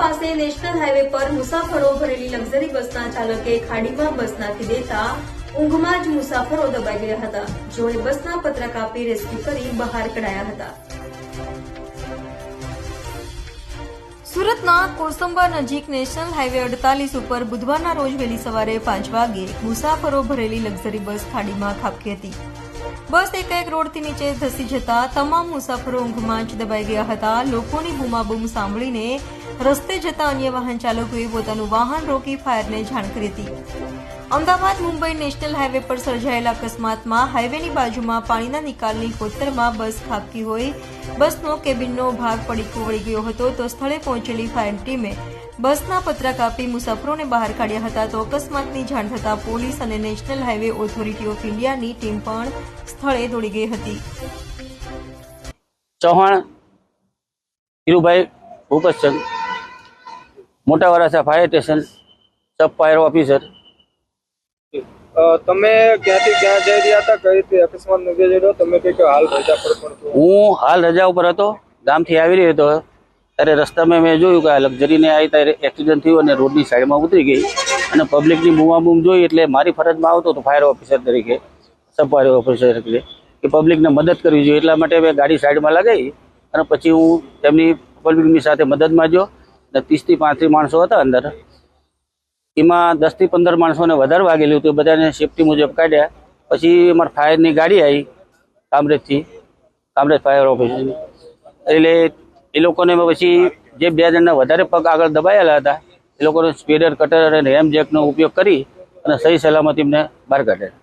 પાસે national highway પર મુસાફરો ભરેલી લક્ઝરી બસના ચાલકે ખાડીમાં બસ નાખી દેતા ઊંઘમાં જ મુસાફરો દબાઈ ગયા હતા. જોએ બસના પતરા કાપી રેસ્ક્યુ કરી બહાર કઢાયા હતા. સુરતના કોસંબા નજીક નેશનલ હાઈવે અડતાલીસ ઉપર બુધવારના રોજ વહેલી સવારે પાંચ વાગે મુસાફરો ભરેલી લક્ઝરી બસ ખાડીમાં ખાબકી હતી. બસ એકાએક રોડથી નીચે ધસી જતા તમામ મુસાફરો ઊંઘમાં જ દબાઈ ગયા હતા. લોકોની બૂમાબૂમ સાંભળીને રસ્તે જતા અન્ય વાહન ચાલકોએ પોતાનું વાહન રોકી ફાયરને જાણ કરી હતી. અમદાવાદ, મુંબઈ નેશનલ હાઈવે પર સર્જાયેલા અકસ્માતમાં હાઈવેની બાજુમાં પાણીના નિકાલની કોતરમાં બસ ખાબકી હોય બસનો કેબિનનો ભાગ પડીકો વળી ગયો હતો તો સ્થળે પહોંચેલી ફાયર ટીમે બસના પતરા કાપી મુસાફરોને બહાર કાઢ્યા હતા તો અકસ્માતની જાણ થતાં પોલીસ અને નેશનલ હાઈવે ઓથોરિટી ઓફ ઇન્ડિયાની ટીમ પણ સ્થળે દોડી ગઈ હતી. Chauhan, Dhirubhai Bhupatchand Mota Varachha fire station sub fire officer તમે ક્યાંથી ક્યાં જઈ રહ્યા હતા? કઈ રીતે અકસ્માત નોંધેલો તમે કઈ હાલ રજા પર પણ હું હાલ રજા ઉપર હતો. ગામથી આવી રહ્યો હતો. ત્યારે રસ્તામાં મેં જોયું કે આ લક્ઝરીને આવી ત્યારે એક્સિડન્ટ થયું અને રોડની સાઈડમાં ઉતરી ગઈ. અને પબ્લિકની બૂમાબૂમ જોઈ એટલે મારી ફરજમાં આવતો હતો ફાયર ઓફિસર તરીકે સબ ફાયર ઓફિસર તરીકે કે પબ્લિકને મદદ કરવી જોઈએ. એટલા માટે મેં ગાડી સાઈડમાં લગાવી અને પછી હું તેમની પબ્લિકની સાથે મદદમાં ગયો. અને ત્રીસથી પાંત્રીસ માણસો હતા અંદર. એમાં દસથી પંદર માણસોને વધારે વાગેલું હતું. બધાને સેફટી મુજબ કાઢ્યા. પછી અમારા ફાયરની ગાડી આવી, કામરેજથી. કામરેજ ફાયર ઓફિસની એટલે એ લોકોને પછી જે બે જણના વધારે પગ આગળ દબાયેલા હતા, એ લોકોને સ્પીડર કટર અને હેમ જેકનો ઉપયોગ કરી અને સહી સલામત એમને બહાર કાઢ્યા.